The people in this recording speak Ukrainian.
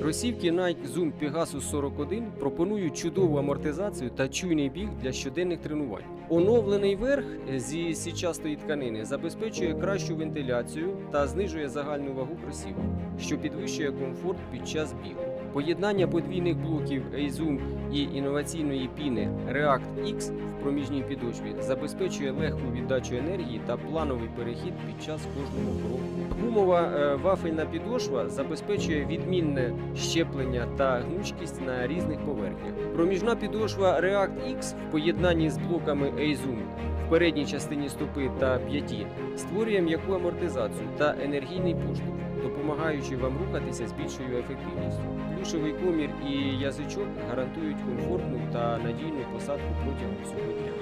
Кросівки Nike Zoom Pegasus 41 пропонують чудову амортизацію та чуйний біг для щоденних тренувань. Оновлений верх зі січастої тканини забезпечує кращу вентиляцію та знижує загальну вагу кросівок, що підвищує комфорт під час бігу. Поєднання подвійних блоків A-Zoom і інноваційної піни React X в проміжній підошві забезпечує легку віддачу енергії та плановий перехід під час кожного кроку. Гумова е, вафельна підошва забезпечує відмінне щеплення та гнучкість на різних поверхнях. Проміжна підошва React X в поєднанні з блоками A-Zoom в передній частині стопи та п'яті створює м'яку амортизацію та енергійний поштовх, допомагаючи вам рухатися з більшою ефективністю. Плюшевий комір і язичок гарантують комфортну та надійну посадку протягом всього дня.